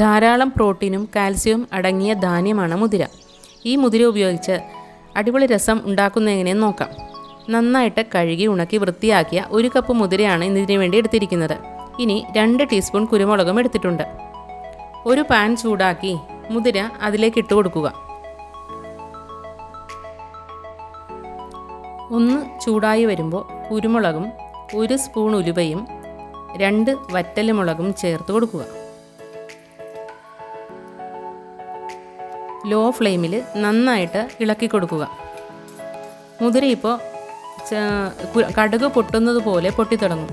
ധാരാളം പ്രോട്ടീനും കാൽസ്യവും അടങ്ങിയ ധാന്യമാണ് മുതിര. ഈ മുതിര ഉപയോഗിച്ച് അടിപൊളി രസം ഉണ്ടാക്കുന്നതെങ്ങനെയെന്ന് നോക്കാം. നന്നായിട്ട് കഴുകി ഉണക്കി വൃത്തിയാക്കിയ ഒരു കപ്പ് മുതിരയാണ് ഇതിനു വേണ്ടി എടുത്തിരിക്കുന്നത്. ഇനി രണ്ട് ടീസ്പൂൺ കുരുമുളകും എടുത്തിട്ടുണ്ട്. ഒരു പാൻ ചൂടാക്കി മുതിര അതിലേക്ക് ഇട്ട് കൊടുക്കുക. ഒന്ന് ചൂടായി വരുമ്പോൾ കുരുമുളകും ഒരു സ്പൂൺ ഉലുവയും രണ്ട് വറ്റൽമുളകും ചേർത്ത് കൊടുക്കുക. ലോ ഫ്ലെയിമിൽ നന്നായിട്ട് ഇളക്കി കൊടുക്കുക. മുതിര ഇപ്പോൾ കടുക് പൊട്ടുന്നത് പോലെ പൊട്ടിത്തുടങ്ങും.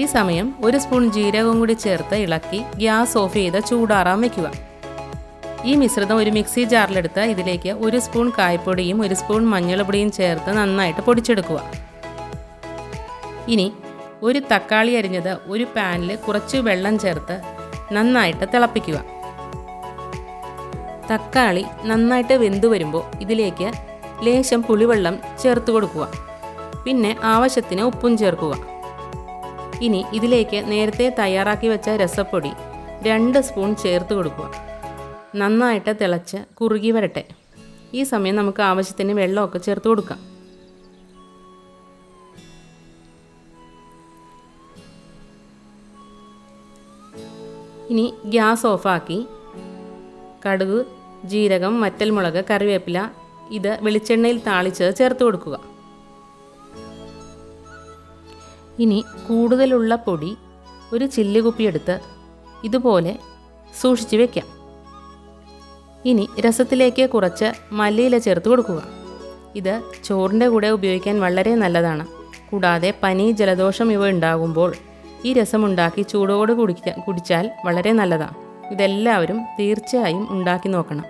ഈ സമയം ഒരു സ്പൂൺ ജീരകവും കൂടി ചേർത്ത് ഇളക്കി ഗ്യാസ് ഓഫ് ചെയ്ത് ചൂടാറാൻ വയ്ക്കുക ഈ മിശ്രിതം ഒരു മിക്സി ജാറിലെടുത്ത് ഇതിലേക്ക് ഒരു സ്പൂൺ കായ്പൊടിയും ഒരു സ്പൂൺ മഞ്ഞൾപ്പൊടിയും ചേർത്ത് നന്നായിട്ട് പൊടിച്ചെടുക്കുക. ഇനി ഒരു തക്കാളി അരിഞ്ഞത് ഒരു പാനിൽ കുറച്ച് വെള്ളം ചേർത്ത് നന്നായിട്ട് തിളപ്പിക്കുക. തക്കാളി നന്നായിട്ട് വെന്തു വരുമ്പോൾ ഇതിലേക്ക് ലേശം പുളിവെള്ളം ചേർത്ത് കൊടുക്കുക. പിന്നെ ആവശ്യത്തിന് ഉപ്പും ചേർക്കുക. ഇനി ഇതിലേക്ക് നേരത്തെ തയ്യാറാക്കി വെച്ച രസപ്പൊടി രണ്ട് സ്പൂൺ ചേർത്ത് കൊടുക്കുക. നന്നായിട്ട് തിളച്ച് കുറുകി വരട്ടെ. ഈ സമയം നമുക്ക് ആവശ്യത്തിന് വെള്ളമൊക്കെ ചേർത്ത് കൊടുക്കാം. ഇനി ഗ്യാസ് ഓഫാക്കി കടുക് ജീരകം വറ്റൽമുളക് കറിവേപ്പില ഇത് വെളിച്ചെണ്ണയിൽ താളിച്ച് ചേർത്ത് കൊടുക്കുക. ഇനി കൂടുതലുള്ള പൊടി ഒരു ചില്ലുകുപ്പി എടുത്ത് ഇതുപോലെ സൂക്ഷിച്ച് വയ്ക്കാം ഇനി രസത്തിലേക്ക് കുറച്ച് മല്ലിയില ചേർത്ത് കൊടുക്കുക. ഇത് ചോറിന്റെ കൂടെ ഉപയോഗിക്കാൻ വളരെ നല്ലതാണ്. കൂടാതെ പനി ജലദോഷം ഇവ ഉണ്ടാകുമ്പോൾ ഈ രസമുണ്ടാക്കി ചൂടോട് കുടിക്കാൻ കുടിച്ചാൽ വളരെ നല്ലതാണ്. ഇതെല്ലാവരും തീർച്ചയായും ഉണ്ടാക്കി നോക്കണം.